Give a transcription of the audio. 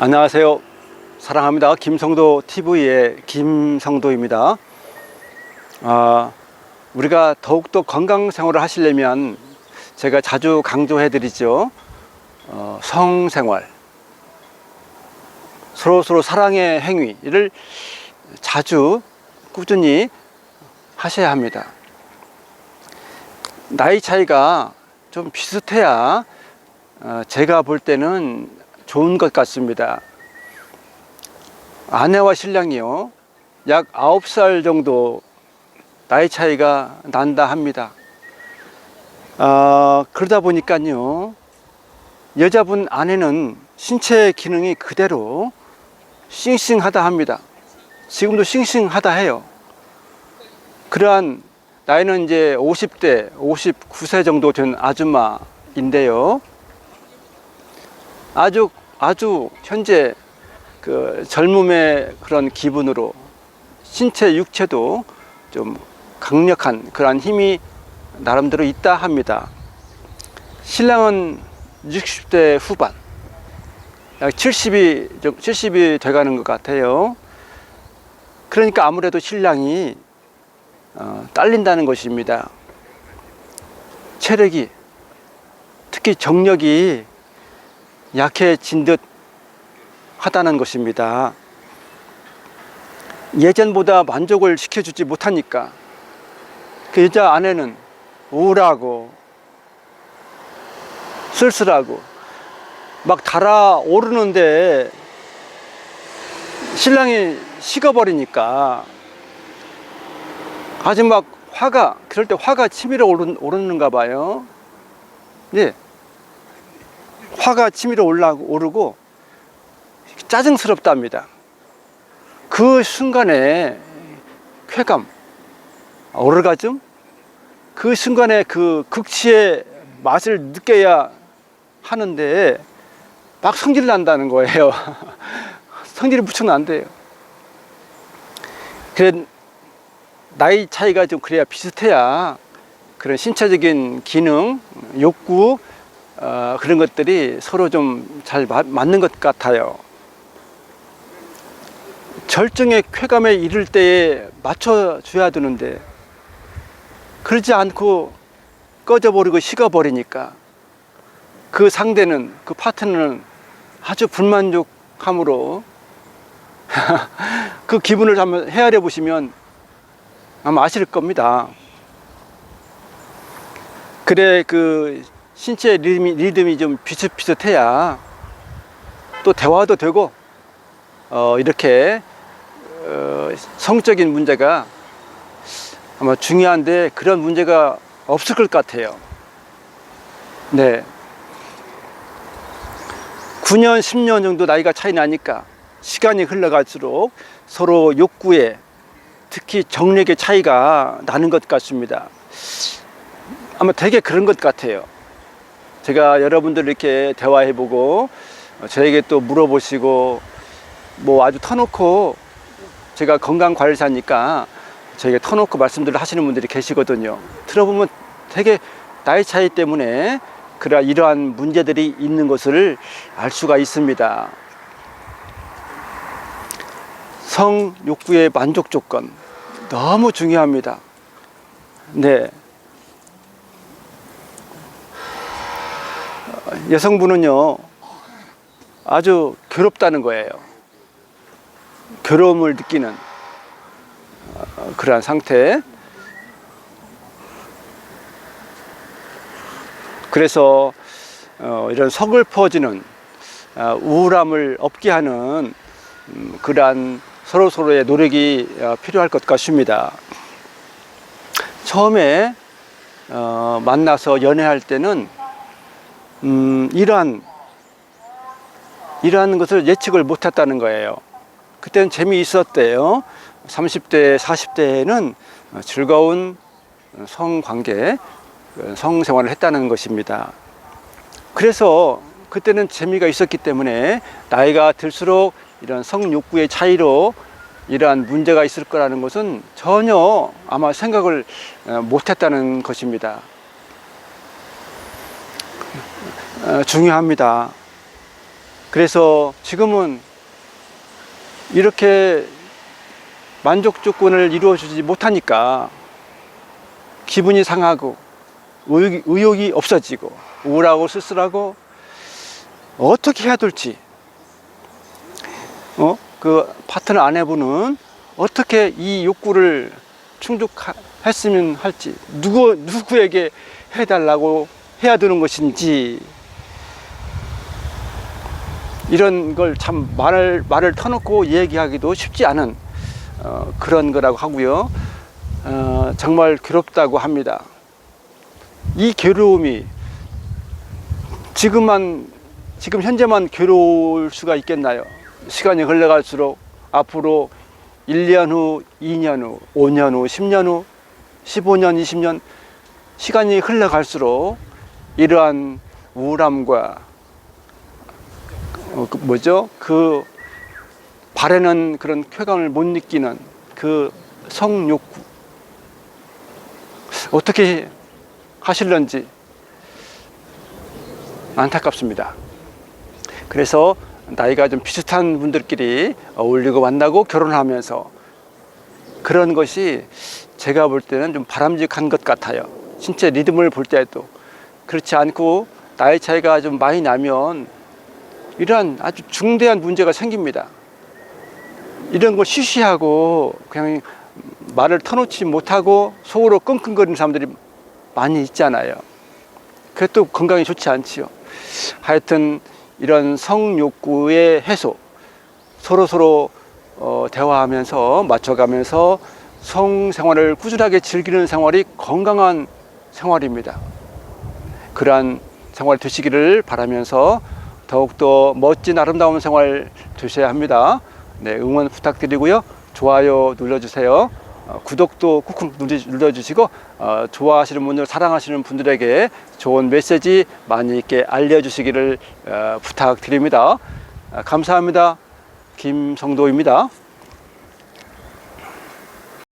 안녕하세요. 사랑합니다. 김성도 TV의 김성도입니다. 아, 우리가 더욱더 건강 생활을 하시려면 제가 자주 강조해 드리죠. 어, 성생활. 서로 서로 사랑의 행위를 자주 꾸준히 하셔야 합니다. 나이 차이가 좀 비슷해야 어, 제가 볼 때는 좋은 것 같습니다. 아내와 신랑이요. 약 9살 정도 나이 차이가 난다 합니다. 아, 그러다 보니까요. 여자분 아내는 신체 기능이 그대로 싱싱하다 합니다. 지금도 싱싱하다 해요. 그러한 나이는 이제 50대, 59세 정도 된 아줌마인데요. 아주 아주 현재 그 젊음의 그런 기분으로 신체 육체도 좀 강력한 그러한 힘이 나름대로 있다 합니다. 신랑은 60대 후반, 약 70이 좀 70이 돼가는 것 같아요. 그러니까 아무래도 신랑이 어, 딸린다는 것입니다. 체력이 특히 정력이 약해진 듯 하다는 것입니다. 예전보다 만족을 시켜주지 못하니까 그 여자 아내는 우울하고 쓸쓸하고 막 달아오르는데 신랑이 식어버리니까 아주 막 화가 그럴 때 화가 치밀어 오르, 오르는가 봐요. 예. 화가 치밀어 올라 오르고 짜증스럽답니다. 그 순간에 쾌감, 오르가즘, 그 순간에 그 극치의 맛을 느껴야 하는데 막 성질 난다는 거예요. 성질이 무척 난대요. 그래 나이 차이가 좀 그래야 비슷해야 그런 신체적인 기능, 욕구 어, 그런 것들이 서로 좀 잘 맞는 것 같아요. 절정의 쾌감에 이를 때에 맞춰줘야 되는데 그러지 않고 꺼져버리고 식어버리니까 그 상대는 그 파트너는 아주 불만족함으로 그 기분을 한번 헤아려 보시면 아마 아실 겁니다. 그래 그 신체 리듬이, 리듬이 좀 비슷비슷해야 또 대화도 되고 어, 이렇게 어, 성적인 문제가 아마 중요한데 그런 문제가 없을 것 같아요. 네. 9년, 10년 정도 나이가 차이 나니까 시간이 흘러갈수록 서로 욕구에 특히 정력의 차이가 나는 것 같습니다. 아마 되게 그런 것 같아요. 제가 여러분들 이렇게 대화해보고 저에게 또 물어보시고 뭐 아주 터놓고 제가 건강 관리사니까 저에게 터놓고 말씀들을 하시는 분들이 계시거든요. 들어보면 되게 나이 차이 때문에 그러 이러한 문제들이 있는 것을 알 수가 있습니다. 성 욕구의 만족 조건 너무 중요합니다. 네. 여성분은요 아주 괴롭다는 거예요. 괴로움을 느끼는 어, 그러한 상태. 그래서 어, 이런 서글퍼지는 어, 우울함을 없게 하는 음, 그러한 서로 서로의 노력이 어, 필요할 것 같습니다. 처음에 어, 만나서 연애할 때는 음, 이러한 이러한 것을 예측을 못했다는 거예요. 그때는 재미있었대요. 30대, 40대에는 즐거운 성관계, 성생활을 했다는 것입니다. 그래서 그때는 재미가 있었기 때문에 나이가 들수록 이런 성욕구의 차이로 이러한 문제가 있을 거라는 것은 전혀 아마 생각을 어, 못했다는 것입니다. 어, 중요합니다. 그래서 지금은 이렇게 만족 조건을 이루어주지 못하니까 기분이 상하고 의욕이, 의욕이 없어지고 우울하고 쓸쓸하고 어떻게 해야 될지 어? 그 파트너 아내분은 어떻게 이 욕구를 충족했으면 할지 누구 누구에게 해달라고 해야 되는 것인지 이런 걸 참 말을 말을 터놓고 얘기하기도 쉽지 않은 어, 그런 거라고 하고요. 어, 정말 괴롭다고 합니다. 이 괴로움이 지금만 지금 현재만 괴로울 수가 있겠나요? 시간이 흘러갈수록 앞으로 1년 후, 2년 후, 5년 후, 10년 후, 15년, 20년 시간이 흘러갈수록 이러한 우울함과 어, 그 뭐죠? 그 바라는 그런 쾌감을 못 느끼는 그 성욕구 어떻게 하실런지 안타깝습니다. 그래서 나이가 좀 비슷한 분들끼리 어울리고 만나고 결혼하면서 그런 것이 제가 볼 때는 좀 바람직한 것 같아요. 진짜 리듬을 볼 때도 그렇지 않고 나이 차이가 좀 많이 나면 이러한 아주 중대한 문제가 생깁니다. 이런 걸 쉬쉬하고 그냥 말을 터놓지 못하고 속으로 끙끙거리는 사람들이 많이 있잖아요. 그것도 건강에 좋지 않지요. 하여튼 이런 성욕구의 해소, 서로 서로 어, 대화하면서 맞춰가면서 성생활을 꾸준하게 즐기는 생활이 건강한 생활입니다. 그러한 생활 되시기를 바라면서 더욱더 멋진 아름다운 생활 되셔야 합니다. 네, 응원 부탁드리고요. 좋아요 눌러주세요. 어, 구독도 꾹꾹 눌러- 눌러주시고 어, 좋아하시는 분들, 사랑하시는 분들에게 좋은 메시지 많이 있게 알려주시기를 어, 부탁드립니다. 아, 감사합니다. 김성도입니다.